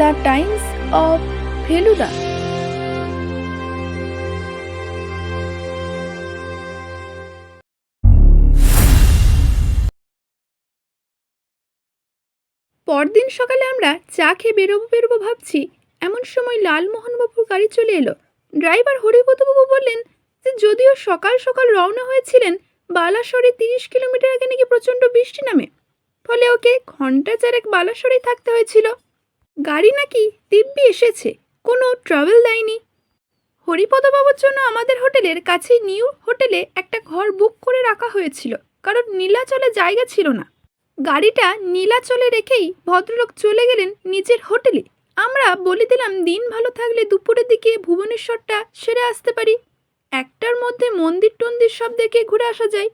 The Times of Feluda. পরদিন সকালে আমরা চা খেয়ে বেরোবো বেরোবো ভাবছি। এমন সময় লালমোহনবাবুর গাড়ি চলে এলো। ড্রাইভার হরিপদবাবু বললেন যে, যদিও সকাল সকাল রওনা হয়েছিলেন, বালাসরে তিরিশ কিলোমিটার আগে নাকি প্রচণ্ড বৃষ্টি নামে। ফলে ওকে ঘণ্টা চারেক বালাসরেই থাকতে হয়েছিল। গাড়ি নাকি দিব্যি এসেছে? কোনো ট্রাভেল দেয়নি। হরিপদবাবুর জন্য আমাদের হোটেলের কাছে নিউ হোটেলে একটা ঘর বুক করে রাখা হয়েছিল, কারণ নীলাচলে জায়গা ছিল না। গাড়িটা নীলাচলে রেখেই ভদ্রলোক চলে গেলেন নিজের হোটেলে। আমরা বলে দিলাম, দিন ভালো থাকলে দুপুরের দিকে ভুবনেশ্বরটা সেরে আসতে পারি। একটার মধ্যে মন্দির টন্দির সব দেখে ঘুরে আসা যায়।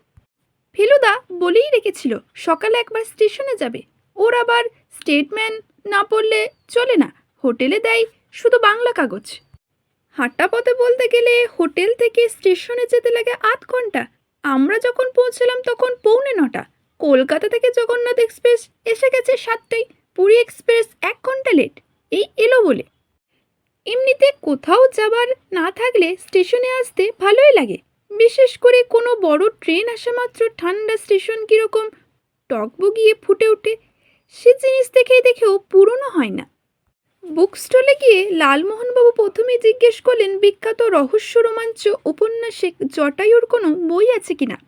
ফেলুদা বলেই রেখেছিল, সকালে একবার স্টেশনে যাবে। ওর আবার স্টেটমেন্ট না পড়লে চলে না, হোটেলে দেয় শুধু বাংলা কাগজ। হাঁটা পথে বলতে গেলে হোটেল থেকে স্টেশনে যেতে লাগে আধ ঘণ্টা। আমরা যখন পৌঁছলাম তখন পৌনে নটা। কলকাতা থেকে জগন্নাথ এক্সপ্রেস এসে গেছে সাতটায়। পুরী এক্সপ্রেস এক ঘণ্টা লেট। এই এলো বলে। এমনিতে কোথাও যাবার না থাকলে স্টেশনে আসতে ভালোই লাগে। বিশেষ করে কোনো বড় ট্রেন আসা মাত্র ঠান্ডা স্টেশন কীরকম। টকবগিয়ে ফুটে ওঠে। সে জিনিস দেখেই দেখেও পুরনো হয় না। বুক স্টলে গিয়ে লালমোহনবাবু প্রথমে জিজ্ঞেস করলেন, বিখ্যাত রহস্য রোমাঞ্চ উপন্যাসিক জটায়ুর কোনো বই আছে কিনা?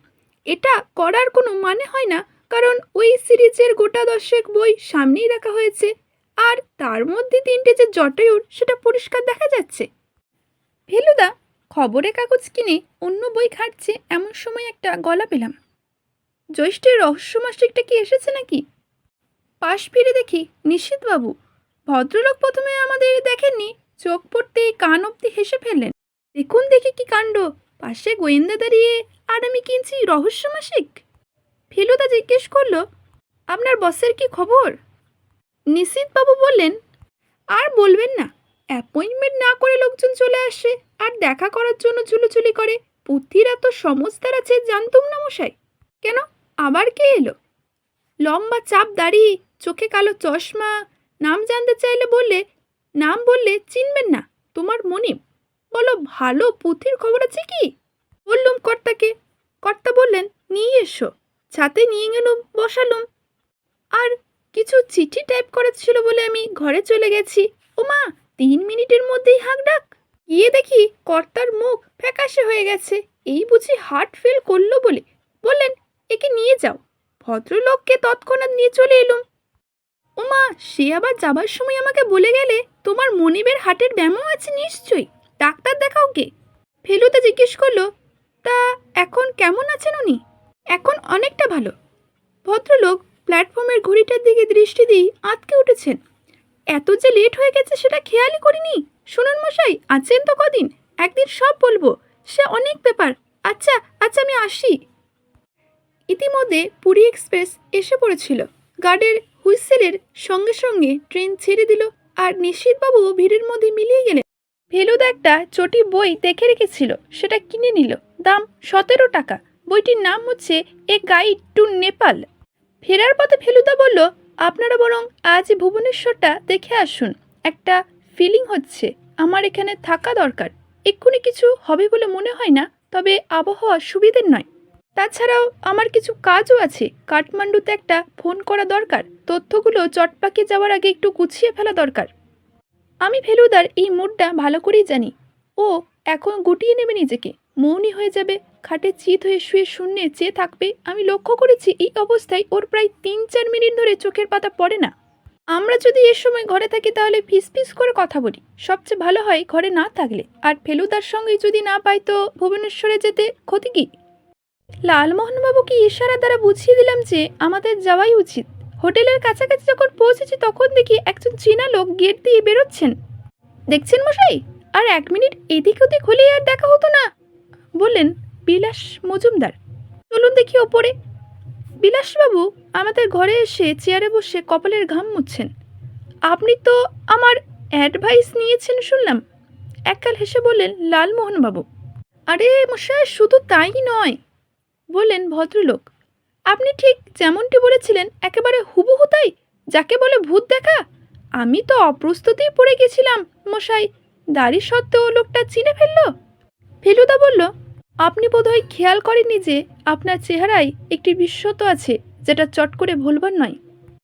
এটা করার কোনো মানে হয় না, কারণ ওই সিরিজের গোটা দশেক বই সামনেই রাখা হয়েছে, আর তার মধ্যে তিনটে যে জটায়ুর, সেটা পরিষ্কার দেখা যাচ্ছে। ফেলুদা, খবরের কাগজ কিনে অন্য বই ঘাটছে, এমন সময় একটা গলা পেলাম। জ্যৈষ্ঠের রহস্য মাসিকটা কি এসেছে নাকি? পাশ ফিরে দেখি নিশীথবাবু ভদ্রলোক প্রথমে আমাদের দেখেননি, চোখ পড়তেই কান অব্দি হেসে ফেললেন। দেখুন দেখি কি কাণ্ড, পাশে গোয়েন্দা দাঁড়িয়ে আর আমি কিনছি রহস্যমাসিক। ফেলুদা জিজ্ঞেস করল, আপনার বসের কি খবর? নিশীথবাবু বললেন, আর বলবেন না, অ্যাপয়েন্টমেন্ট না করে লোকজন চলে আসে, আর দেখা করার জন্য চুলোচুলি করে। পুথিরা তো সমস্তার আছে জানতুম না মশাই। কেন? আবার কে এলো? লম্বা চাপ দাড়ি চোখে কালো চশমা, নাম জানতে চাইলে বললে, নাম বললে চিনবেন না, তোমার মনিব বলো ভালো পুঁথির খবর আছে কি? বললুম কর্তাকে, কর্তা বললেন, নিয়ে এসো, ছাতে নিয়ে গেলুম, বসালুম। আর কিছু চিঠি টাইপ করার ছিল বলে আমি ঘরে চলে গেছি। ও মা তিন মিনিটের মধ্যেই হাঁক ডাক। গিয়ে দেখি কর্তার মুখ ফ্যাকাশে হয়ে গেছে। এই বুঝি হার্ট ফেল করল বলে। বললেন, একে নিয়ে যাও। ভদ্রলোককে তৎক্ষণাৎ নিয়ে চলে এলুম। ওমা, সে আবার যাবার সময় আমাকে বলে গেলে তোমার মনিবের হাটের ব্যামো আছে নিশ্চয়ই। ডাক্তার দেখাও কে? ফেলুদা জিজ্ঞেস করল, তা এখন কেমন আছেন উনি? এখন অনেকটা ভালো। ভদ্রলোক প্ল্যাটফর্মের ঘড়িটার দিকে দৃষ্টি দিয়ে আঁতকে উঠেছেন। এত যে লেট হয়ে গেছে সেটা খেয়ালই করিনি। শুনুন মশাই, আছেন তো কদিন? একদিন সব বলব। সে অনেক ব্যাপার। আচ্ছা আচ্ছা আমি আসি। ইতিমধ্যে পুরী এক্সপ্রেস এসে পড়েছিল। গার্ডের হুইসেলের সঙ্গে সঙ্গে ট্রেন ছেড়ে দিল আর নিশ্চিতবাবু ভিড়ের মধ্যে মিলিয়ে গেলেন। ফেলুদা একটা চটি বই দেখে রেখেছিল, সেটা কিনে নিল। দাম সতেরো টাকা। বইটির নাম হচ্ছে এ গাইড টু নেপাল। ফেরার পথে ফেলুদা বলল, আপনারা বরং আজ ভুবনেশ্বরটা দেখে আসুন। একটা ফিলিং হচ্ছে, আমার এখানে থাকা দরকার। এক্ষুনি কিছু হবে বলে মনে হয় না, তবে আবহাওয়া সুবিধের নয়। তাছাড়াও আমার কিছু কাজও আছে। কাঠমান্ডুতে একটা ফোন করা দরকার। তথ্যগুলো চটপাকে যাওয়ার আগে একটু গুছিয়ে ফেলা দরকার। আমি ফেলুদার এই মুডটা ভালো করেই জানি। ও এখন গুটিয়ে নেবে নিজেকে। মৌনি হয়ে যাবে, খাটে চিত হয়ে শুয়ে শূন্যে চেয়ে থাকবে। আমি লক্ষ্য করেছি এই অবস্থায় ওর প্রায় তিন চার মিনিট ধরে চোখের পাতা পড়ে না। আমরা যদি এর সময় ঘরে থাকি তাহলে ফিস ফিস করে কথা বলি। সবচেয়ে ভালো হয় ঘরে না থাকলে। আর ফেলুদার সঙ্গে যদি না পাই তো ভুবনেশ্বরে যেতে ক্ষতি কী? লালমোহনবাবুকে ইশারা দ্বারা বুঝিয়ে দিলাম যে আমাদের যাওয়াই উচিত। হোটেলের কাছাকাছি যখন পৌঁছেছি, তখন দেখি একজন চীনা লোক গেট দিয়ে বেরোচ্ছেন। দেখছেন মশাই? আর এক মিনিট এদিক ওদিক হলেই আর দেখা হতো না। বললেন, বিলাস মজুমদার, চলুন দেখি ওপরে। বিলাসবাবু, আমাদের ঘরে এসে চেয়ারে বসে কপালের ঘাম মুছছেন। আপনি তো আমার অ্যাডভাইস নিয়েছেন শুনলাম। এককাল হেসে বললেন, লালমোহনবাবু, আরে মশাই, শুধু তাই নয় বললেন ভদ্রলোক, আপনি ঠিক যেমনটি বলেছিলেন, একেবারে হুবহু তাই। যাকে বলে ভূত দেখা, আমি তো অপ্রস্তুতেই পড়ে গেছিলাম, মশাই। দাড়ি সত্ত্বেও লোকটা চিনে ফেলল? ফেলুদা বলল, আপনি বোধহয় খেয়াল করেননি যে আপনার চেহারায় একটি বিশ্বত আছে, যেটা চট করে ভুলবার নয়?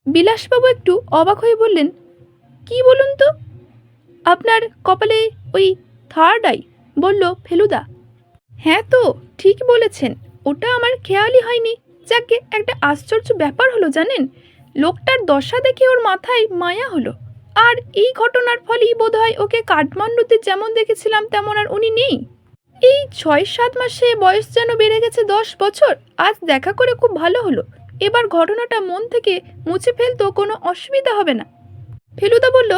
বিলাসবাবু একটু অবাক হয়ে বললেন, কি বলুন তো? আপনার কপালে ওই থার্ড আই, বলল ফেলুদা। হ্যাঁ তো, ঠিক বলেছেন। ওটা আমার খেয়ালই হয়নি। যাকে একটা আশ্চর্য ব্যাপার হলো জানেন? লোকটার দশা দেখে ওর মাথায় মায়া হলো। আর এই ঘটনার ফলেই বোধহয় ওকে কাঠমান্ডুতে যেমন দেখেছিলাম, তেমন আর উনি নেই। এই ছয় সাত মাসে বয়স যেন বেড়ে গেছে দশ বছর, আজ দেখা করে খুব ভালো হলো। এবার ঘটনাটা মন থেকে মুছে ফেলতেও কোনো অসুবিধা হবে না। ফেলুদা বলল,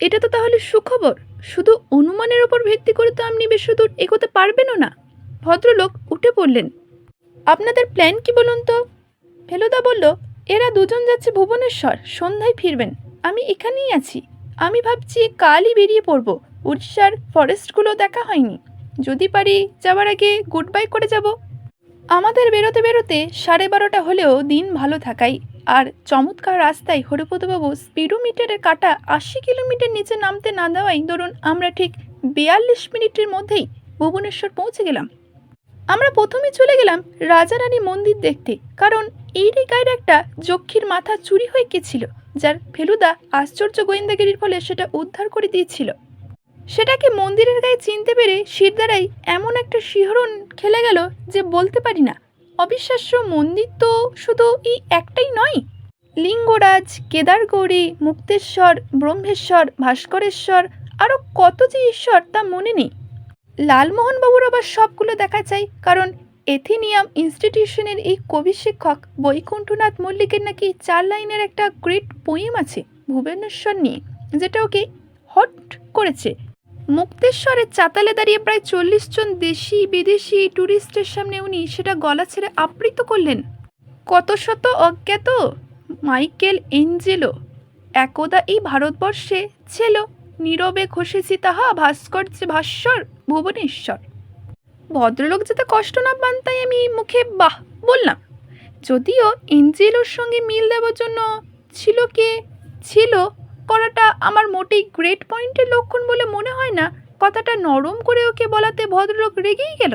এটা তো তাহলে সুখবর। শুধু অনুমানের ওপর ভিত্তি করে তো আপনি বেশি দূর এগোতে পারবেনও না। ভদ্রলোক উঠে পড়লেন। আপনাদের প্ল্যান কি বলুন তো? ফেলুদা বলল, এরা দুজন যাচ্ছে ভুবনেশ্বর, সন্ধ্যায় ফিরবেন। আমি এখানেই আছি। আমি ভাবছি কালই বেরিয়ে পড়ব। উড়িষ্যার ফরেস্টগুলো দেখা হয়নি। যদি পারি যাওয়ার আগে গুড বাই করে যাব। আমাদের বেরোতে বেরোতে সাড়ে বারোটা হলেও দিন ভালো থাকাই। আর চমৎকার রাস্তায় হরিপদবাবু স্পিডোমিটারের কাটা আশি কিলোমিটার নিচে নামতে না দেওয়াই, ধরুন আমরা ঠিক বিয়াল্লিশ মিনিটের মধ্যেই ভুবনেশ্বর পৌঁছে গেলাম। আমরা প্রথমে চলে গেলাম রাজারানী মন্দির দেখতে, কারণ এই গায়ের একটা যক্ষীর মাথা চুরি হয়ে গেছিল, যার ফেলুদা আশ্চর্য গোয়েন্দাগিরির ফলে সেটা উদ্ধার করে দিয়েছিল। সেটাকে মন্দিরের গায়ে চিনতে পেরে শিরদারাই এমন একটা শিহরণ খেলে গেল যে বলতে পারি না। অবিশ্বাস্য মন্দির তো শুধু এই একটাই নয়। লিঙ্গরাজ, কেদারগৌরী, মুক্তেশ্বর, ব্রহ্মেশ্বর, ভাস্করেশ্বর আরও কত যে ঈশ্বর তা মনে নেই। লালমোহনবাবুর আবার সবগুলো দেখা চাই, কারণ এথিনিয়াম ইনস্টিটিউশনের এই কবি শিক্ষক বৈকুণ্ঠনাথ মল্লিকের নাকি চার লাইনের একটা গ্রেট পোয়েম আছে ভুবনেশ্বর নিয়ে, যেটা ওকে হট করেছে। মুক্তেশ্বরের চাতালে দাঁড়িয়ে প্রায় চল্লিশ জন দেশি, বিদেশি ট্যুরিস্টের সামনে উনি সেটা গলা ছেড়ে আবৃত করলেন। কত শত অজ্ঞাত মাইকেল এঞ্জেলো, একদা এই ভারতবর্ষে ছিল। নীরবে ঘষেছি তাহা ভাস্কর্যে ভাস্বর, ভুবনেশ্বর। ভদ্রলোক যাতে কষ্ট না পান, তাই আমি মুখে বাহ বললাম। যদিও এঞ্জেলোর সঙ্গে মিল দেওয়ার জন্য ছিল কে? ছিল করাটা আমার মোটেই গ্রেট পয়েন্টের লক্ষণ বলে মনে হয় না, কথাটা নরম করে ওকে বলাতে ভদ্রলোক রেগেই গেল।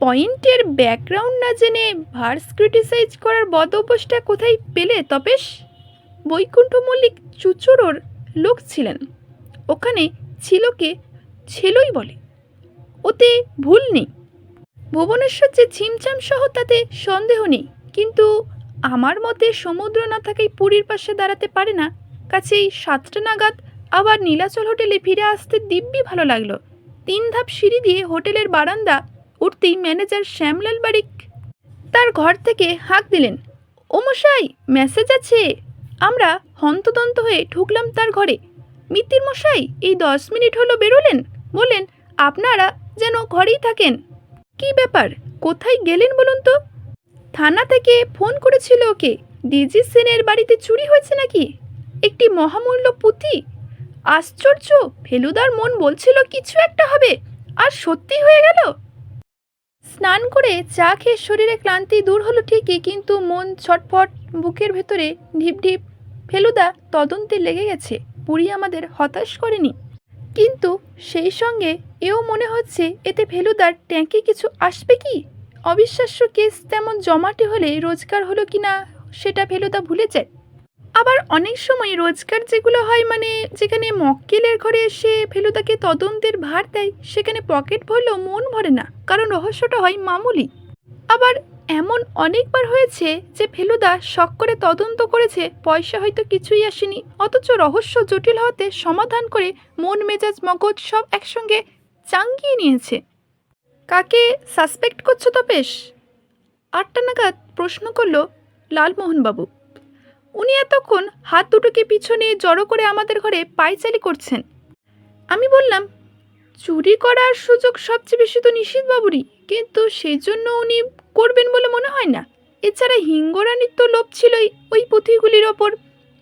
পয়েন্টের ব্যাকগ্রাউন্ড না জেনে ভার্স ক্রিটিসাইজ করার বদ কোথায় পেলে তপেশ? বৈকুণ্ঠ মল্লিক চুচুরোর লোক ছিলেন। ওখানে ছিল কে ছিলই বলে। ওতে ভুল নেই। ভুবনেশ্বর যে ছিমছাম সহ তাতে সন্দেহ নেই। কিন্তু আমার মতে সমুদ্র না থাকায় পুরীর পাশে দাঁড়াতে পারে না। কাছেই সাতটা নাগাদ আবার নীলাচল হোটেলে ফিরে আসতে দিব্যি ভালো লাগল। তিন ধাপ সিঁড়ি দিয়ে হোটেলের বারান্দা উঠতেই ম্যানেজার শ্যামলাল বারিক তার ঘর থেকে হাঁক দিলেন, ও মশাই, মেসেজ আছে? আমরা হন্তদন্ত হয়ে ঢুকলাম তার ঘরে। মিত্তির মশাই, এই দশ মিনিট হলো বেরোলেন। বললেন, আপনারা যেন ঘরেই থাকেন। কি ব্যাপার? কোথায় গেলেন বলুন তো? থানা থেকে ফোন করেছিল ওকে। ডিজি সেনের বাড়িতে চুরি হয়েছে নাকি? একটি মহামূল্য পুঁথি? আশ্চর্য! ফেলুদার মন বলছিল কিছু একটা হবে। আর সত্যি হয়ে গেল? স্নান করে চা খেয়ে শরীরে ক্লান্তি দূর হলো ঠিকই, কিন্তু মন ছটফট, বুকের ভেতরে ঢিপ ঢিপ ফেলুদা তদন্তে লেগে গেছে। পুরী আমাদের হতাশ করেনি। কিন্তু সেই সঙ্গে এও মনে হচ্ছে এতে ফেলুদার ট্যাঙ্কে কিছু আসবে কি? অবিশ্বাস্য কেস তেমন জমাটে হলে রোজগার হলো কি না, সেটা ফেলুদা ভুলে যায়। আবার অনেক সময় রোজগার যেগুলো হয় মানে যেখানে মক্কেলের ঘরে এসে ফেলুদাকে তদন্তের ভার দেয়, সেখানে পকেট ভরলেও মন ভরে না, কারণ রহস্যটা হয় মামুলি। আবার এমন অনেকবার হয়েছে যে ফেলুদা শখ করে তদন্ত করেছে, পয়সা হয়তো কিছুই আসেনি। অথচ রহস্য জটিল হওয়াতে সমাধান করে মন, মেজাজ, মগজ সব একসঙ্গে চাঙ্গিয়ে নিয়েছে। কাকে সাসপেক্ট করছ তো বেশ আটটা নাগাদ প্রশ্ন করল লালমোহনবাবু। উনি এতক্ষণ হাত দুটোকে পিছনে জড়ো করে আমাদের ঘরে পায়চালি করছেন। আমি বললাম, চুরি করার সুযোগ সবচেয়ে বেশি তো নিশীথবাবুরই কিন্তু সেই জন্য উনি করবেন বলে মনে হয় না। এছাড়া হিঙ্গরানির তো লোভ ছিলই ওই পুঁথিগুলির ওপর।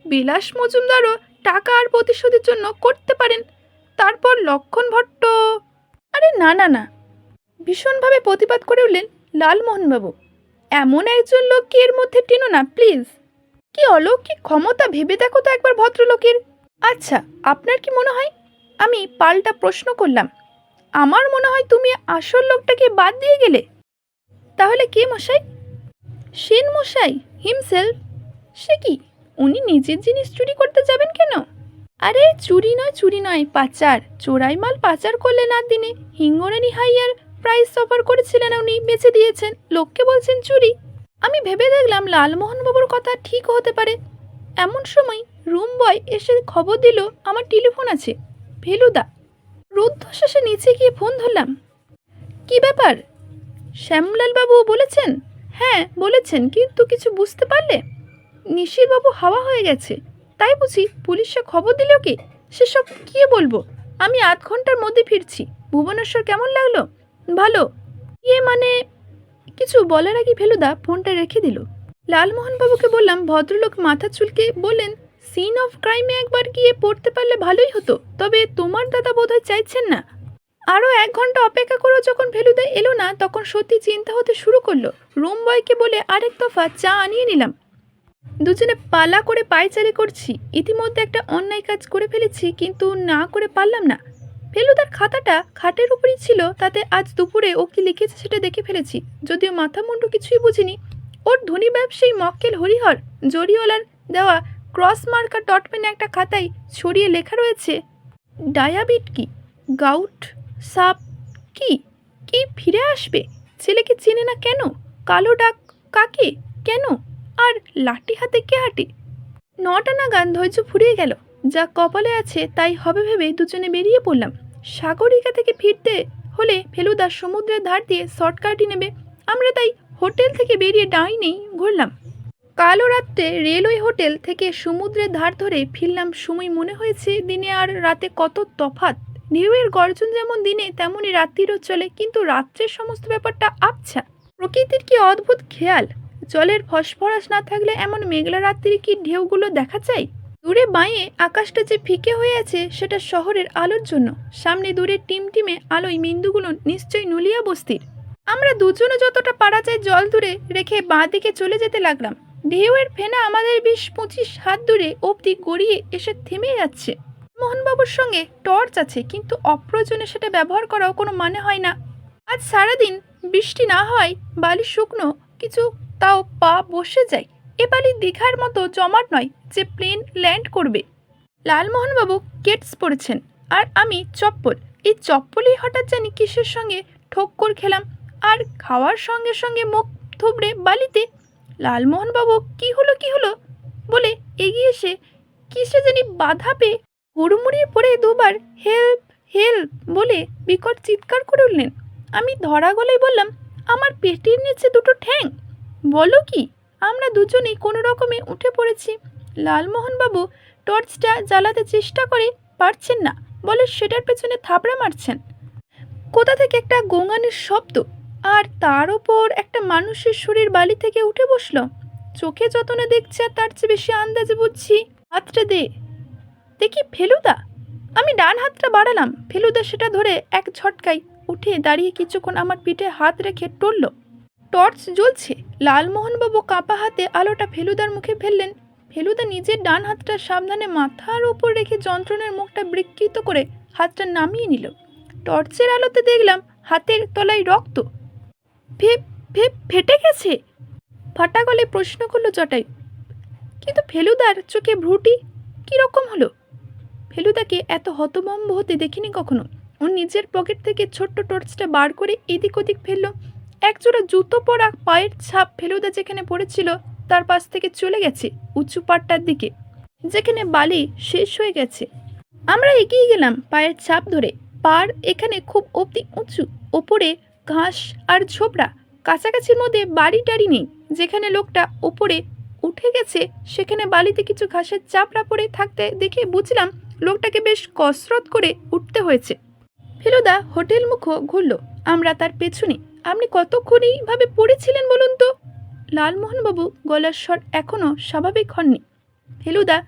বিলাস মজুমদারও টাকা আর প্রতিশোধের জন্য করতে পারেন। তারপর লক্ষণ ভট্ট। আরে না না না। ভীষণভাবে প্রতিবাদ করে উঠলেন লালমোহনবাবু। এমন একজন লোক কি এর মধ্যে টেনো না, প্লিজ? কি অলৌকিক ক্ষমতা ভেবে দেখো তো একবার ভদ্রলোকের। আচ্ছা আপনার কি মনে হয়? আমি পাল্টা প্রশ্ন করলাম। আমার মনে হয় তুমি আসল লোকটাকে বাদ দিয়ে গেলে। তাহলে কে মশাই? সেন মশাই হিমসেলফ সে কি? উনি নিজের জিনিস চুরি করতে যাবেন কেন? আরে, চুরি নয় চুরি নয়, পাচার। চোরাই মাল পাচার করলেন আর দিনে। হিঙ্গরানি হাইয়ার প্রাইস অফার করেছিলেন উনি, বেঁচে দিয়েছেন। লোককে বলছেন চুরি। আমি ভেবে দেখলাম লালমোহনবাবুর কথা ঠিক হতে পারে। এমন সময় রুম বয় এসে খবর দিল, আমার টেলিফোন আছে। ফেলুদা, রুদ্ধশ্বাসে নিচে গিয়ে ফোন ধরলাম। কি ব্যাপার? শ্যামলালবাবু বলেছেন? হ্যাঁ বলেছেন, কিন্তু কিছু বুঝতে পারলে? নিশিরবাবু হাওয়া হয়ে গেছে। তাই বুঝি পুলিশে খবর দিল কি? সেসব কি বলব? আমি আধ ঘণ্টার মধ্যে ফিরছি। ভুবনেশ্বর কেমন লাগল? ভালো। ইয়ে মানে কিছু বলার আগে ফেলুদা ফোনটা রেখে দিল। লালমোহনবাবুকে বললাম, ভদ্রলোক মাথা চুলকে বললেন সিন অফ ক্রাইমে একবার গিয়ে পড়তে পারলে ভালোই হতো। তবে তোমার দাদা বোধহয় চাইছেন না। আরও এক ঘণ্টা অপেক্ষা করেও যখন ফেলুদা এলো না, তখন সত্যি চিন্তা হতে শুরু করল। রুম বয়কে বলে আরেক দফা চা আনিয়ে নিলাম। দুজনে পালা করে পায়চারি করছি। ইতিমধ্যে একটা অন্যায় কাজ করে ফেলেছি, কিন্তু না করে পারলাম না। ফেলুদার খাতাটা খাটের উপরই ছিল, তাতে আজ দুপুরে ও কি লিখেছে সেটা দেখে ফেলেছি। যদিও মাথা মুন্ডু কিছুই বুঝিনি। ওর ধনী ব্যবসায়ী মক্কেল হরিহর জরিওয়ালার দেওয়া ক্রস মার্কার ডট পেনে একটা খাতায় ছড়িয়ে লেখা রয়েছে, ডায়াবিট কি? গাউট সাপ কি? কি ফিরে আসবে? ছেলেকে চেনে না কেন? কালো ডাক কাকে? কেন? আর লাঠি হাতে কে হাঁটে? নটা নাগান ধৈর্য ফুরিয়ে গেল। যা কপালে আছে তাই হবে ভেবে দুজনে বেরিয়ে পড়লাম। সাগরিকা থেকে ফিরতে হলে ফেলুদা সমুদ্রের ধার দিয়ে শর্টকাটই নেবে। আমরা তাই হোটেল থেকে বেরিয়ে ডাইনেই ঘুরলাম। কালো রাত্রে রেলওয়ে হোটেল থেকে সমুদ্রের ধার ধরে ফিরলাম। সময় মনে হয়েছে দিনে আর রাতে কত তফাত ঢেউয়ের গর্জন যেমন দিনে, তেমনই রাত্রিরও চলে, কিন্তু রাত্রের সমস্ত ব্যাপারটা আবছা। প্রকৃতির কি অদ্ভুত খেয়াল? জলের ফসফরাস না থাকলে এমন মেঘলা রাত্রি কি ঢেউগুলো দেখা যায়? দূরে বাঁয়ে আকাশটা যে ফিকে হয়ে আছে, সেটা শহরের আলোর জন্য। সামনে দূরে টিমটিমে আলোয় বিন্দুগুলো নিশ্চয়ই নুলিয়া বস্তির। আমরা দুজনে যতটা পারা যায় জল দূরে রেখে বাঁ দিকে চলে যেতে লাগলাম। ঢেউয়ের ফেনা আমাদের বিশ পঁচিশ হাত দূরে অবধি গড়িয়ে এসে থেমে যাচ্ছে। মোহনবাবুর সঙ্গে টর্চ আছে, কিন্তু অপ্রয়োজনে সেটা ব্যবহার করাও কোনো মানে হয় না। আজ সারাদিন বৃষ্টি না হয়, বালি শুকনো, কিছু তাও পা বসে যায়। এ বালি দীঘার মতো জমাট নয় যে প্লেন ল্যান্ড করবে। লালমোহনবাবু কেটস পরেছেন, আর আমি চপ্পল। এই চপ্পলেই হঠাৎ জানি কিসের সঙ্গে ঠোক্কর খেলাম, আর খাওয়ার সঙ্গে সঙ্গে মুখ থুবড়ে বালিতে লালমোহনবাবু কি হলো কি হলো? বলে এগিয়ে এসে কিসে জানি বাধা পেয়ে হুড়মুড়িয়ে পড়ে দুবার হেল্প হেল্প বলে বিকট চিৎকার করে উঠলেন। আমি ধরা গলায় বললাম, আমার পেটের নিচে দুটো ঠ্যাং। বলো কি, আমরা দুজনেই কোনো রকমে উঠে পড়েছি। লালমোহনবাবু টর্চটা জ্বালাতে চেষ্টা করে পারছেন না। বলে সেটার পেছনে থাপড়া মারছেন। কোথা থেকে একটা গোঙানির শব্দ? আর তার ওপর একটা মানুষের শরীর বালি থেকে উঠে বসল। চোখে যতনে দেখছে আর তার চেয়ে বেশি আন্দাজে বুঝছি। হাতটা দে। দেখি ফেলুদা। আমি ডান হাতটা বাড়ালাম। ফেলুদা সেটা ধরে এক ঝটকায় উঠে দাঁড়িয়ে কিছুক্ষণ আমার পিঠে হাত রেখে টলল। টর্চ জ্বলছে। লালমোহনবাবু কাঁপা হাতে আলোটা ফেলুদার মুখে ফেললেন। ফেলুদা নিজের ডান হাতটা সাবধানে মাথার ওপর রেখে যন্ত্রণের মুখটা বিকৃত করে হাতটা নামিয়ে নিল। টর্চের আলোতে দেখলাম হাতের তলায় রক্ত। ফে ফে ফেটে গেছে। ফাটা গলে প্রশ্ন করল জটাই কিন্তু ফেলুদার চোখে ভ্রুটি কীরকম হলো? ফেলুদাকে এত হতভম্ব হতে দেখিনি কখনো। ও নিজের পকেট থেকে ছোট্ট টর্চটা বার করে এদিক ওদিক ফেলল। একজোড়া জুতো পরা পায়ের ছাপ ফেলুদা যেখানে পড়েছিল, তার পাশ থেকে চলে গেছে উঁচু পাটটার দিকে, যেখানে বালি শেষ হয়ে গেছে। আমরা এগিয়ে গেলাম পায়ের ছাপ ধরে। পার এখানে খুব অবধি উঁচু, ওপরে ঘাস আর ঝোপড়া। কাছাকাছির মধ্যে বাড়ি টাড়ি নেই, যেখানে লোকটা ওপরে উঠে গেছে, সেখানে বালিতে কিছু ঘাসের চাপড়া পড়ে থাকতে দেখে বুঝলাম লোকটাকে বেশ কসরত করে উঠতে হয়েছে। ফেলুদা হোটেল মুখো ঘুরল, আমরা তার পেছনে, আপনি কতক্ষণই ভাবে পড়েছিলেন বলুন তো? লালমোহনবাবু গলার স্বর এখনও স্বাভাবিক হননি। ফেলুদা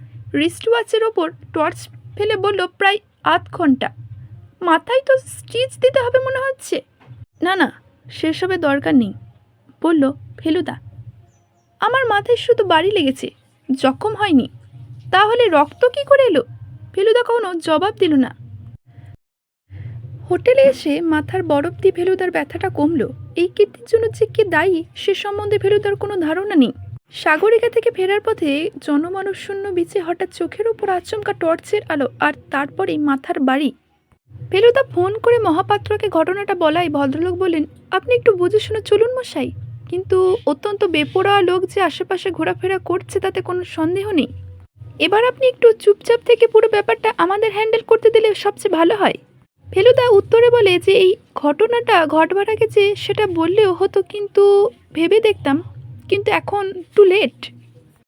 রিস্ট ওয়াচের ওপর টর্চ ফেলে বলল, প্রায় আধ ঘণ্টা। মাথায় তো স্টিচ দিতে হবে মনে হচ্ছে? না না সেসবে দরকার নেই, বলল ফেলুদা। আমার মাথায় শুধু বাড়ি লেগেছে, জখম হয়নি। তাহলে রক্ত কি করে এলো? ফেলুদা কোনো জবাব দিল না। হোটেলে এসে মাথার বরফ দিয়ে ফেলুদার ব্যথাটা কমলো। এই কীর্তির জন্য যে কে দায়ী, সে সম্বন্ধে ফেলুদার কোনো ধারণা নেই। সাগরিকা থেকে ফেরার পথে জনমানব শূন্য বিচে হঠাৎ চোখের ওপর আচমকা টর্চের আলো আর তারপরেই মাথার বাড়ি। ফেলুদা ফোন করে মহাপাত্রকে ঘটনাটা বলাই ভদ্রলোক বলেন আপনি একটু বুঝে শুনে চলুন মশাই। কিন্তু অত্যন্ত বেপরোয়া লোক যে আশেপাশে ঘোরাফেরা করছে তাতে কোনো সন্দেহ নেই। এবার আপনি একটু চুপচাপ থেকে পুরো ব্যাপারটা আমাদের হ্যান্ডেল করতে দিলে সবচেয়ে ভালো হয়। ফেলুদা উত্তরে বলে যে, এই ঘটনাটা ঘটবার আগে যে সেটা বললেও হতো কিন্তু ভেবে দেখতাম, কিন্তু এখন টু লেট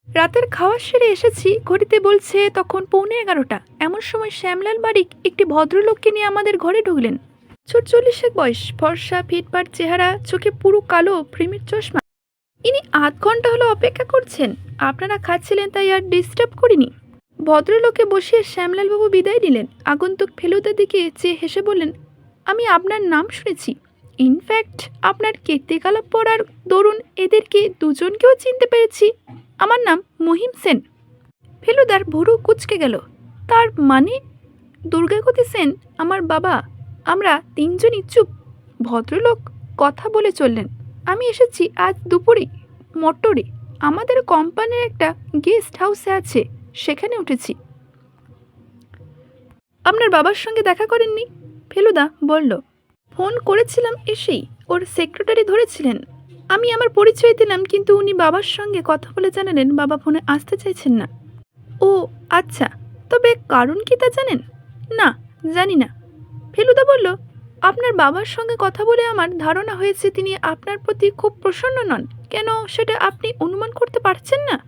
রাতের খাওয়া সেরে এসেছি, ঘড়িতে বলছে তখন পৌনে এগারোটা। এমন সময় শ্যামলাল বারিক একটি ভদ্রলোককে নিয়ে আমাদের ঘরে ঢুকলেন। ছোট চল্লিশেক বয়স, ফর্সা ফিটপাট চেহারা, চোখে পুরো কালো, প্রেমের চশমা। ইনি আধ ঘণ্টা হলো অপেক্ষা করছেন। আপনারা খাচ্ছিলেন তাই আর ডিস্টার্ব করিনি। ভদ্রলোকে বসিয়ে শ্যামলালবাবু বিদায় নিলেন। আগন্তুক ফেলুদার দিকে চেয়ে হেসে বললেন, আমি আপনার নাম শুনেছি। ইনফ্যাক্ট আপনার কীর্তিকলাপ পড়ার দরুন এদেরকে দুজনকেও চিনতে পেরেছি। আমার নাম মহিম সেন। ফেলুদার ভুরু কুচকে গেল। তার মানে? দুর্গাগতি সেন, আমার বাবা। আমরা তিনজনই চুপ। ভদ্রলোক কথা বলে চললেন। আমি এসেছি আজ দুপুরে মোটরে আমাদের কোম্পানির একটা গেস্ট হাউসে আছে, সেখানে উঠেছি। আপনার বাবার সঙ্গে দেখা করেননি? ফেলুদা বলল, ফোন করেছিলাম এসেই, ওর সেক্রেটারি ধরেছিলেন। আমি আমার পরিচয় দিলাম, কিন্তু উনি বাবার সঙ্গে কথা বলে জানালেন, বাবা ফোনে আসতে চাইছেন না। ও আচ্ছা তবে কারণ কি তা জানেন? না, জানি না। ফেলুদা বলল আপনার বাবার সঙ্গে কথা বলে আমার ধারণা হয়েছে তিনি আপনার প্রতি খুব প্রসন্ন নন। কেন সেটা আপনি অনুমান করতে পারছেন না?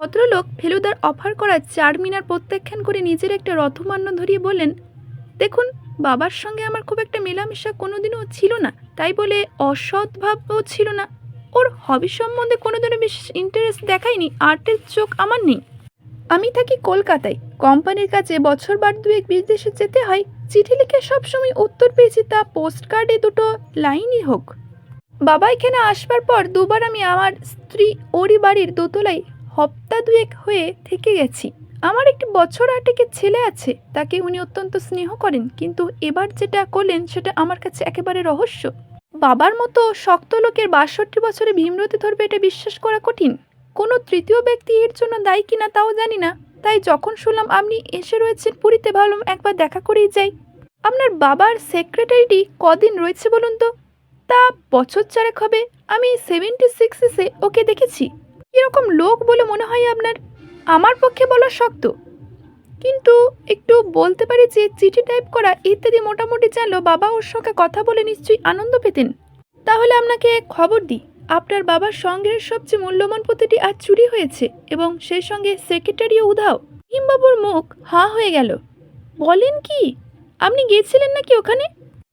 ভদ্রলোক ফেলুদার অফার করা চার মিনার প্রত্যাখ্যান করে নিজের একটা রথমান্য ধরিয়ে বললেন, দেখুন, বাবার সঙ্গে আমার খুব একটা মেলামেশা কোনোদিনও ছিল না। তাই বলে অসৎভাবও ছিল না। ওর হবি সম্বন্ধে কোনো কোনোদিনও বিশেষ ইন্টারেস্ট দেখায়নি। আর্টের চোখ আমার নেই। আমি থাকি কলকাতায়। কোম্পানির কাছে বছর বার দুয়েক বিদেশে যেতে হয়, চিঠি লিখে সবসময় উত্তর পেয়েছি তা পোস্ট কার্ডে দুটো লাইনই হোক। বাবা এখানে আসবার পর দুবার আমি আমার স্ত্রী ওরই বাড়ির দোতলায় হপ্তা দুয়েক হয়ে থেকে গেছি। আমার একটি বছর আটেকের ছেলে আছে, তাকে উনি অত্যন্ত স্নেহ করেন, কিন্তু এবার যেটা করলেন সেটা আমার কাছে একেবারে রহস্য। বাবার মতো শক্ত লোকের বাষট্টি বছরে ভীমরতি ধরবে এটা বিশ্বাস করা কঠিন। কোনো তৃতীয় ব্যক্তি এর জন্য দায়ী কিনা তাও জানি না। তাই যখন শুনলাম আপনি এসে রয়েছেন পুরীতে, ভাবলাম একবার দেখা করেই যাই। আপনার বাবার সেক্রেটারিটি কদিন রয়েছে বলুন তো? তা বছর চারেক হবে। আমি সেভেন্টি সিক্স এসে ওকে দেখেছি। এরকম লোক বলে মনে হয় আপনার। আমার পক্ষে বলা শক্ত। কিন্তু একটু বলতে পারি যে চিঠি টাইপ করা ইত্যাদি মোটামুটি জানলো বাবা ওর সঙ্গে কথা বলে নিশ্চয়ই আনন্দ পেতেন। তাহলে আপনাকে খবর দিই। আপনার বাবার সঙ্গের সবচেয়ে মূল্যবান প্রতিটি আজ চুরি হয়েছে এবং সেই সঙ্গে সেক্রেটারিও উধাও। হিমবাবুর মুখ হাঁ হয়ে গেল। বলেন কি? আপনি গিয়েছিলেন নাকি ওখানে?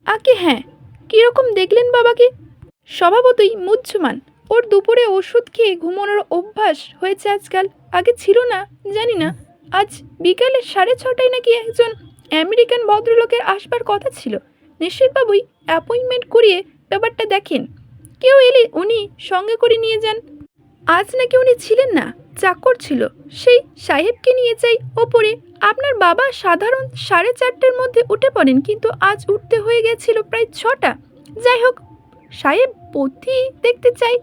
আগে হ্যাঁ। কীরকম দেখলেন বাবাকে? স্বভাবতই মুহ্যমান। ওর দুপুরে ওষুধ খেয়ে ঘুমানোর অভ্যাস হয়েছে আজকাল। আগে ছিল না, জানি না। আজ বিকালে সাড়ে ছটায় নাকি একজন আমেরিকান ভদ্রলোকের আসবার কথা ছিল। নিশ্চিতবাবুই অ্যাপয়েন্টমেন্ট করিয়ে ব্যাপারটা দেখেন। কেউ এলে উনি সঙ্গে করে নিয়ে যান। আজ নাকি উনি ছিলেন না, চাকর ছিল। সেই সাহেবকে নিয়ে যাই ওপরে। আপনার বাবা সাধারণ সাড়ে চারটের মধ্যে উঠে পড়েন, কিন্তু আজ উঠতে হয়ে গেছিল প্রায় ছটা। যাই হোক, সাহেব পথি দেখতে চাই।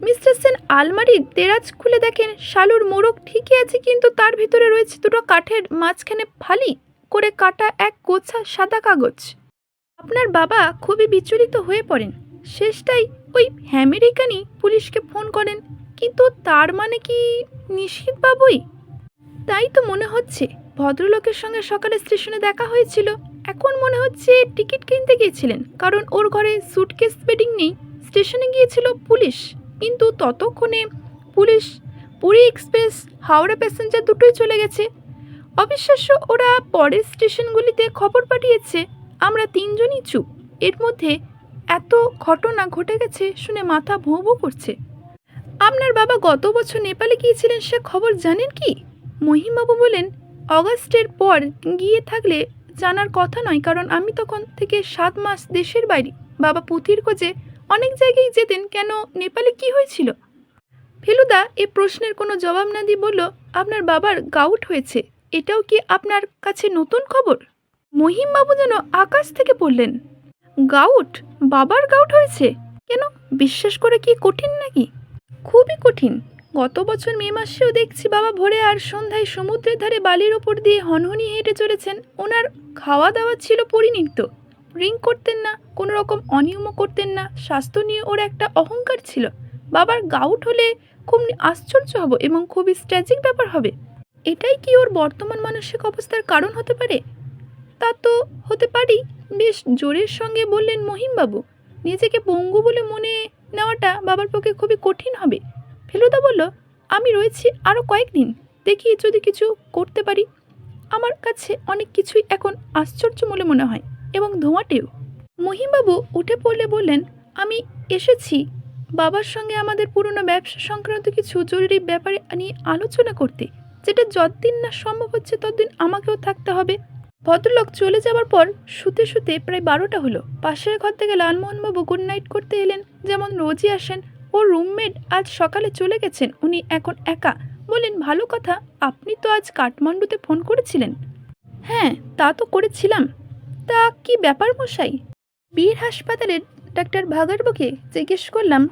মিস্টার সেন আলমারির দেরাজ খুলে দেখেন, শালুর মোড়ক ঠিকই আছে, কিন্তু তার ভিতরে রয়েছে দুটো কাঠের মাঝখানে ফালি করে কাটা এক গোছা সাদা কাগজ। আপনার বাবা খুবই বিচলিত হয়ে পড়েন। শেষটাই ওই আমেরিকানই পুলিশকে ফোন করেন। কিন্তু তার মানে কি নিশীথবাবুই তাই তো মনে হচ্ছে ভদ্রলোকের সঙ্গে সকালে স্টেশনে দেখা হয়েছিল। এখন মনে হচ্ছে টিকিট কিনতে গিয়েছিলেন, কারণ ওর ঘরে সুটকেস বেডিং নেই। স্টেশনে গিয়েছিল পুলিশ, কিন্তু ততক্ষণে police, Puri express, Howrah passenger দুটোই চলে গেছে। অবিশ্বাস্য ওরা পরের স্টেশনগুলিতে খবর পাঠিয়েছে। আমরা তিনজনই চুপ। এর মধ্যে এত ঘটনা ঘটে গেছে শুনে মাথা ভোঁ ভোঁ করছে। আপনার বাবা গত বছর নেপালে গিয়েছিলেন সে খবর জানেন কি? মহিমবাবু বলেন, অগাস্টের পর গিয়ে থাকলে জানার কথা নয়, কারণ আমি তখন থেকে সাত মাস দেশের বাইরে। বাবা পুঁথির খোঁজে অনেক জায়গায় যেতেন, কেন নেপালে কি হয়েছিল? ফেলুদা এ প্রশ্নের কোনো জবাব না দিয়ে বলল, আপনার বাবার গাউট হয়েছে, এটাও কি আপনার কাছে নতুন খবর? মহিমবাবু যেন আকাশ থেকে পড়লেন। গাউট? বাবার গাউট হয়েছে? কেন? বিশ্বাস করে কি কঠিন নাকি? খুবই কঠিন। গত বছর মে মাসেও দেখছি বাবা ভোরে আর সন্ধ্যায় সমুদ্রের ধারে বালির ওপর দিয়ে হনহনি হেঁটে চলেছেন। ওনার খাওয়া দাওয়া ছিল পরিণীত। ড্রিঙ্ক করতেন না, কোনো রকম অনিয়মও করতেন না। স্বাস্থ্য নিয়ে ওর একটা অহংকার ছিল। বাবার গাউট হলে খুব আশ্চর্য হব এবং খুবই স্ট্র্যাজিক ব্যাপার হবে। এটাই কি ওর বর্তমান মানসিক অবস্থার কারণ হতে পারে? তা তো হতে পারি বেশ জোরের সঙ্গে বললেন মহিমবাবু, নিজেকে পঙ্গু বলে মনে নেওয়াটা বাবার পক্ষে খুবই কঠিন হবে। ফেলুদা বলল, আমি রয়েছি আরও কয়েকদিন, দেখি যদি কিছু করতে পারি। আমার কাছে অনেক কিছুই এখন আশ্চর্য বলে মনে হয়, এবং ধোঁয়াটেও। মহিমবাবু উঠে পড়লে বললেন, আমি এসেছি। বাবার সঙ্গে আমাদের পুরনো ব্যবসা সংক্রান্ত কিছু জরুরি ব্যাপারে নিয়ে আলোচনা করতে। যেটা যতদিন না সম্ভব হচ্ছে ততদিন আমাকেও থাকতে হবে। ভদ্রলোক চলে যাবার পর শুতে শুতে প্রায় বারোটা হলো। পাশের ঘর থেকে লালমোহনবাবু গুড নাইট করতে এলেন। যেমন রোজই আসেন। ও রুমমেট আজ সকালে চলে গেছেন। উনি এখন একা। বললেন, ভালো কথা। আপনি তো আজ কাঠমান্ডুতে ফোন করেছিলেন? হ্যাঁ তা তো করেছিলাম। তা কি ব্যাপার মশাই? বীর হাসপাতালের ডাক্তার ভাগারবকে জিজ্ঞেস করলাম,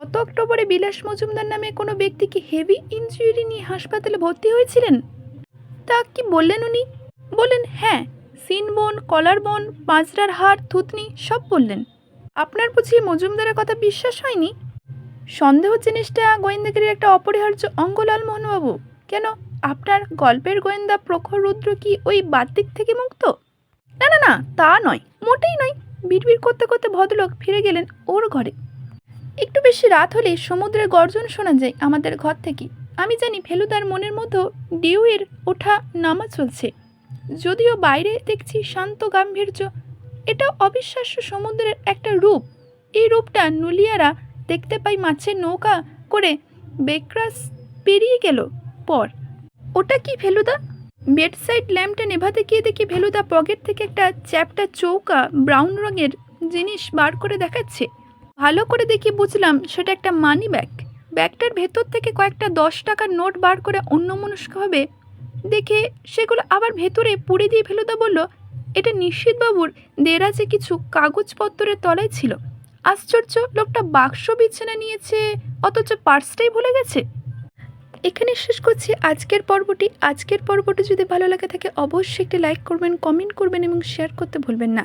গত অক্টোবরে বিলাস মজুমদার নামে কোনো ব্যক্তি কি হেভি ইনজুরি নিয়ে হাসপাতালে ভর্তি হয়েছিলেন? তা কি বললেন উনি? বললেন হ্যাঁ সিন সিনবোন কলার বোন পাঁচড়ার হাড় থুতনি, সব বললেন। আপনার বুঝি মজুমদারের কথা বিশ্বাস হয়নি? সন্দেহ জিনিসটা গোয়েন্দাগিরির একটা অপরিহার্য অঙ্গ লালমোহনবাবু। কেন, আপনার গল্পের গোয়েন্দা প্রখর রুদ্র কি ওই বাতিক থেকে মুক্ত? না না না, তা নয়, মোটেই নয়। বিড়বিড় করতে করতে ভদ্রলোক ফিরে গেলেন ওর ঘরে। একটু বেশি রাত হলে সমুদ্রের গর্জন শোনা যায় আমাদের ঘর থেকে। আমি জানি ফেলুদার মনের মতো ডিউয়ের ওঠা নামা চলছে। যদিও বাইরে দেখছি শান্ত গাম্ভীর্য এটা অবিশ্বাস্য সমুদ্রের একটা রূপ। এই রূপটা নুলিয়ারা দেখতে পাই মাছের নৌকা করে বেক্রাস পেরিয়ে গেল পর। ওটা কি ফেলুদা? বেডসাইড ল্যাম্পটা নেভাতে গিয়ে দেখি ফেলুদা পকেট থেকে একটা চ্যাপটা চৌকা ব্রাউন রঙের জিনিস বার করে দেখাচ্ছে। ভালো করে দেখি বুঝলাম সেটা একটা মানি ব্যাগ ব্যাগটার ভেতর থেকে কয়েকটা দশ টাকার নোট বার করে অন্যমনস্কভাবে দেখে সেগুলো আবার ভেতরে পুড়ে দিয়ে ফেলুদা বলল, এটা নিশ্চিতবাবুর দেরাজে কিছু কাগজপত্রের তলায় ছিল। আশ্চর্য, লোকটা বাক্স বিছানা নিয়েছে, অথচ পার্সটাই ভুলে গেছে। এখানে শেষ করছি আজকের পর্বটি। আজকের পর্বটি যদি ভালো লাগে থাকে, অবশ্যই একটি লাইক করবেন, কমেন্ট করবেন এবং শেয়ার করতে ভুলবেন না।